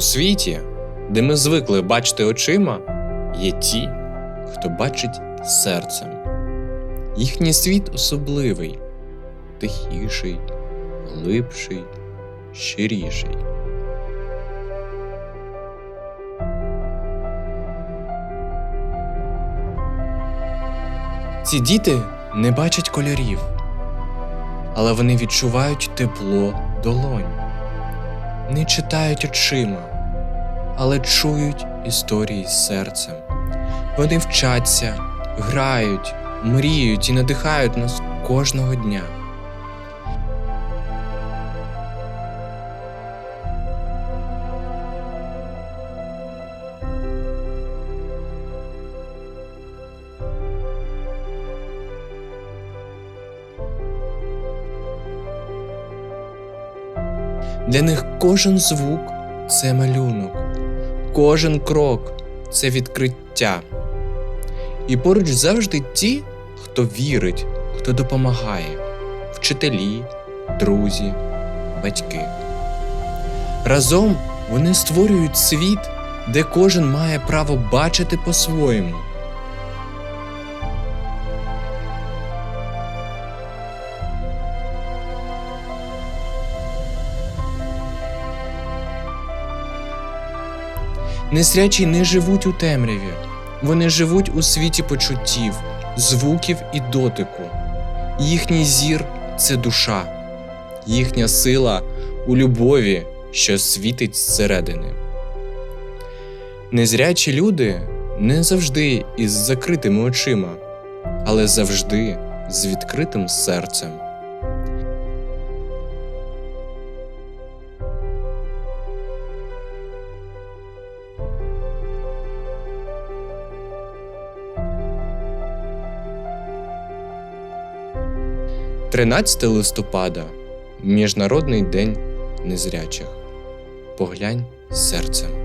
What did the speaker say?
світі, де ми звикли бачити очима, є ті, хто бачить серцем. Їхній світ особливий, тихіший, глибший, щиріший. Ці діти не бачать кольорів, але вони відчувають тепло долонь, не читають очима, але чують історії з серцем. Вони вчаться, грають, мріють і надихають нас кожного дня. Для них кожен звук це малюнок, кожен крок це відкриття. І поруч завжди ті, хто вірить, хто допомагає, вчителі, друзі, батьки. Разом вони створюють світ, де кожен має право бачити по-своєму. Незрячі не живуть у темряві, вони живуть у світі почуттів, звуків і дотику. Їхній зір це душа, їхня сила у любові, що світить зсередини. Незрячі люди не завжди із закритими очима, але завжди з відкритим серцем. – 13 листопада Міжнародний день незрячих. Поглянь серцем.